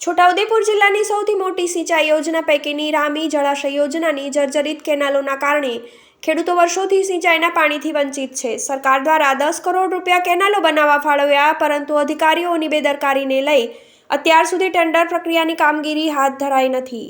છોટાઉદેપુર જિલ્લાની સૌથી મોટી સિંચાઈ યોજના પૈકીની રામી જળાશય યોજનાની જર્જરિત કેનાલોના કારણે ખેડૂતો વર્ષોથી સિંચાઈના પાણીથી વંચિત છે. સરકાર દ્વારા દસ કરોડ રૂપિયા કેનાલો બનાવવા ફાળવ્યા, પરંતુ અધિકારીઓની બેદરકારીને લઈ અત્યાર સુધી ટેન્ડર પ્રક્રિયાની કામગીરી હાથ ધરાઈ નથી.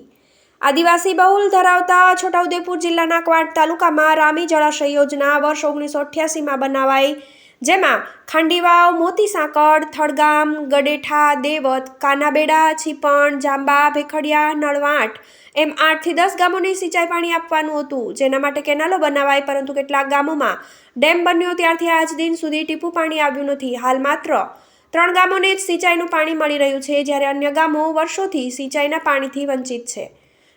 આદિવાસી બહુલ ધરાવતા છોટાઉદેપુર જિલ્લાના ક્વાંટ તાલુકામાં રામી જળાશય યોજના વર્ષ ઓગણીસો અઠ્યાસીમાં બનાવાઈ. જેમાં ખાંડીવાવ મોતી સાંકળ થળગામ ગડેઠા, દેવત, કાનાબેડા, છીપણ, જાંબા, ભેખડિયા, નળવાંટ એમ આઠથી દસ ગામોને સિંચાઈ પાણી આપવાનું હતું. જેના માટે કેનાલો બનાવાય, પરંતુ કેટલાક ગામોમાં ડેમ બન્યો ત્યારથી આજ દિન સુધી ટીપું પાણી આવ્યું નથી. હાલ માત્ર ત્રણ ગામોને જ સિંચાઈનું પાણી મળી રહ્યું છે, જ્યારે અન્ય ગામો વર્ષોથી સિંચાઈના પાણીથી વંચિત છે.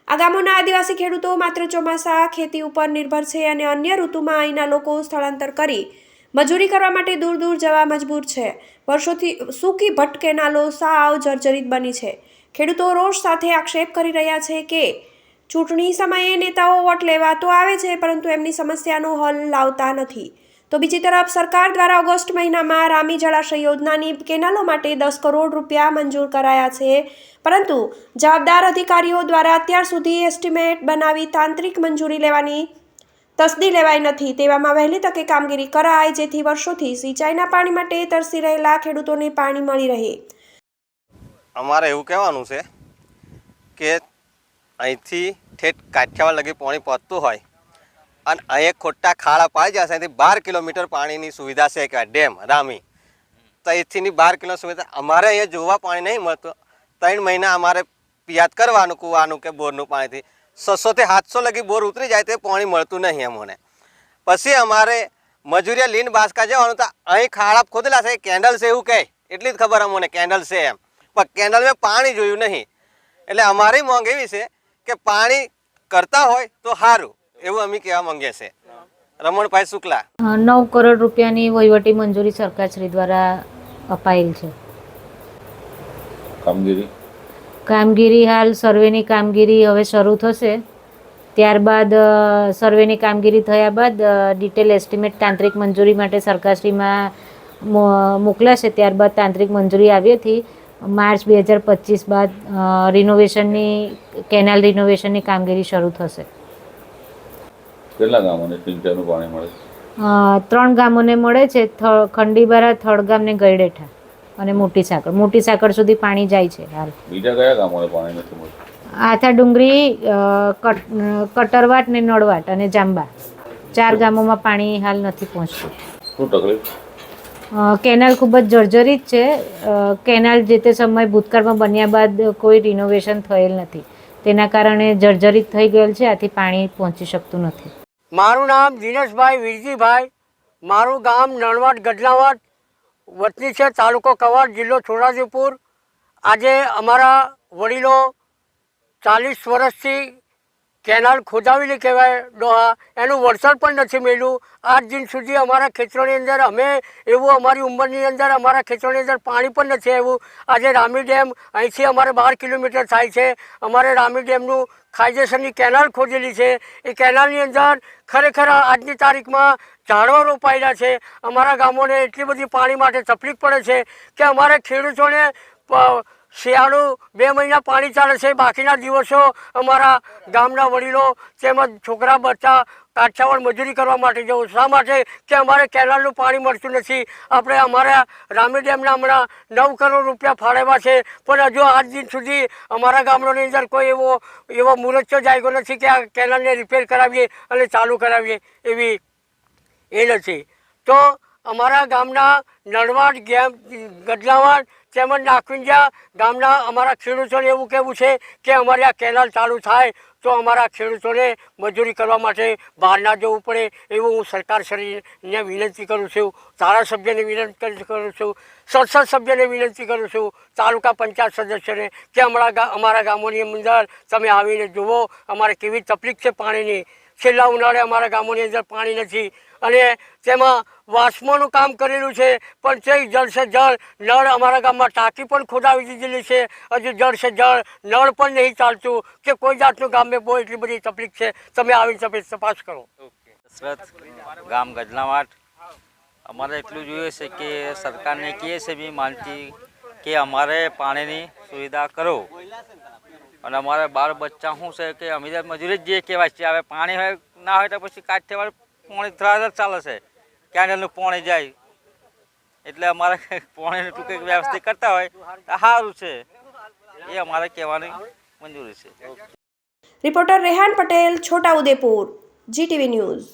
આ ગામોના આદિવાસી ખેડૂતો માત્ર ચોમાસા, ખેતી ઉપર નિર્ભર છે અને અન્ય ઋતુમાં અહીંના લોકો સ્થળાંતર કરી મજૂરી કરવા માટે દૂર દૂર જવા મજબૂર છે. વર્ષોથી સૂકી ભટ્ટ કેનાલો સાવ જર્જરિત બની છે. ખેડૂતો રોષ સાથે આક્ષેપ કરી રહ્યા છે કે ચૂંટણી સમયે નેતાઓ વોટ લેવા તો આવે છે, પરંતુ એમની સમસ્યાનો હલ લાવતા નથી. તો બીજી તરફ સરકાર દ્વારા ઓગસ્ટ મહિનામાં રામી જળાશય યોજનાની કેનાલો માટે દસ કરોડ રૂપિયા મંજૂર કરાયા છે. પરંતુ જવાબદાર અધિકારીઓ દ્વારા અત્યાર સુધી એસ્ટિમેટ બનાવી તાંત્રિક મંજૂરી લેવાની તસદી લેવાઈ નથી. તેવામાં વહેલી તકે કામગીરી કરાય, જેથી વર્ષોથી સિંચાઈના પાણી માટે તરસી રહેલા ખેડૂતોને પાણી મળી રહે. અમારે એવું કહેવાનું છે કે અહીંથી ઠેઠ કાઠિયાવાડ લગી પાણી પહોંચતું હોય અને અહીં ખોટા ખાડા પાડી જશે, અહીંથી બાર કિલોમીટર પાણીની સુવિધા છે કે ડેમ, રામી. તો અહીંથીની બાર કિલો સુવિધા અમારે અહીંયા જોવા પાણી નહીં મળતું. ત્રણ મહિના અમારે પિયાત કરવાનું કૂવાનું કે બોરનું પાણીથી. છસોથી સાતસો લગી બોર ઉતરી જાય તે પાણી મળતું નહીં અમને પછી અમારે મજૂરિયા લીન બાસકા જવાનું તો અહીં ખાડા ખોદેલા છે કેન્ડલ છે એવું કહે. એટલી જ ખબર અમને કેન્ડલ છે એમ. પણ કેન્ડલ મેં પાણી જોયું નહીં. એટલે અમારી માંગ એવી છે કે પાણી કરતા હોય તો સારું એવું અમે કહેવા માંગીએ છીએ. રમણભાઈ શુક્લા. નવ કરોડ રૂપિયાની વહીવટી મંજૂરી સરકારશ્રી દ્વારા અપાયેલ છે. કામગીરી? કામગીરી હાલ સર્વેની કામગીરી હવે શરૂ થશે. ત્યારબાદ સર્વેની કામગીરી થયા બાદ ડિટેલ એસ્ટિમેટ તાંત્રિક મંજૂરી માટે સરકારશ્રીમાં મોકલાશે. ત્યારબાદ તાંત્રિક મંજૂરી આવ્યાથી માર્ચ બે હજાર પચીસ બાદ રિનોવેશનની કેનાલ રિનોવેશનની કામગીરી શરૂ થશે. કેટલા ગામોને સિંચાઈનું પાણી મળે ત્રણ ગામોને મળે છે. ખંડીબારા થળગામ ને ગયડેઠા અને મોટી સાકર મોટી સાકર સુધી પાણી જાય છે હાલ. બીજા કયા ગામોને પાણી નથી મળતું? આથા ડુંગરી કટરવાટ ને નળવાટ અને જાંબા. ચાર ગામોમાં પાણી હાલ નથી પહોંચતું. શું તકલીફ? કેનાલ ખૂબ જ જર્જરિત છે. કેનાલ જે તે સમય ભૂતકાળમાં બન્યા બાદ કોઈ રિનોવેશન થયેલ નથી. તેના કારણે જર્જરિત થઈ ગયેલ છે. આથી પાણી પહોંચી શકતું નથી. મારું નામ દિનેશભાઈ વિરજીભાઈ. મારું ગામ નણવાડ ગઢલાવાડ વતની છે તાલુકો કવાડ જિલ્લો છોટાઉદેપુર. આજે અમારા વડીલો ચાલીસ વર્ષથી કેનાલ ખોદાવેલી કહેવાય, ડોહા. એનું વળતર પણ નથી મળ્યું. આજ દિન સુધી અમારા ખેતરોની અંદર અમે એવું અમારી ઉંમરની અંદર અમારા ખેતરોની અંદર પાણી પણ નથી આવ્યું. આજે રામી ડેમ અહીંથી અમારે બાર કિલોમીટર થાય છે. અમારે રામી ડેમનું કાયદેસરની કેનાલ ખોદેલી છે. એ કેનાલની અંદર ખરેખર આજની તારીખમાં ઝાડવા રોપાયેલા છે. અમારા ગામોને એટલી બધી પાણી માટે તકલીફ પડે છે કે અમારે ખેડૂતોને શિયાળુ બે મહિના પાણી ચાલે છે. બાકીના દિવસો અમારા ગામના વડીલો તેમજ છોકરા, બચ્ચા, કાઠિયાવાડ મજૂરી કરવા માટે જવું શા માટે? કે અમારે કેનાલનું પાણી મળતું નથી. આપણે અમારા રામી ડેમના હમણાં નવ કરોડ રૂપિયા ફાળવ્યા છે. પણ હજુ આજ દિન સુધી અમારા ગામડાની અંદર કોઈ એવો એવો મુહૂર્ત જાગ્યો નથી કે આ કેનાલને રિપેર કરાવીએ અને ચાલુ કરાવીએ એવી એ નથી. તો અમારા ગામના નળવાડ, ગેમ, ગઢલાવાડ તેમજ નાકુંજા ગામના અમારા ખેડૂતોને એવું કહેવું છે કે અમારે આ કેનાલ ચાલુ થાય તો અમારા ખેડૂતોને મજૂરી કરવા માટે બહાર ના જવું પડે એવું હું સરકારશ્રીને વિનંતી કરું છું, ધારાસભ્યને વિનંતી કરું છું, સંસદ સભ્યને વિનંતી કરું છું, તાલુકા પંચાયત સદસ્યને કે અમારા અમારા ગામોની અંદર તમે આવીને જુઓ, અમારે કેવી તકલીફ છે પાણીની. છેલ્લા ઉનાળે અમારા ગામોની અંદર પાણી નથી. અને તેમાં વાસ્મોનું કામ કરેલું છે, પણ તે જળ સે જળ નળ અમારા ગામમાં ટાંકી પણ ખોદાવી દીધેલી છે. હજુ જળ સે જળ નળ પણ નહીં ચાલતું કે કોઈ જાતનું ગામે બહુ એટલી બધી તકલીફ છે. તમે આવીને તમે તપાસ કરો. ગામ ગજલાવાટ અમારે એટલું જોઈએ છે કે સરકારને કહીએ છે બી માનતી કે અમારે પાણીની સુવિધા કરો. અને અમારે બાળ બચ્ચા શું છે કે અમે મજૂરી જ જે કહેવાય છે હવે પાણી હોય, ના હોય તો પછી કાઠિયાવાડ પાણી જ ચાલે છે. કેન્ડલનું પાણી જાય. એટલે અમારે પાણીનું ટૂંકી વ્યવસ્થિત કરતા હોય, તો સારું છે. એ અમારે કહેવાની મંજૂરી છે. Reporter Rehan Patel Chhota Udepur GTV news.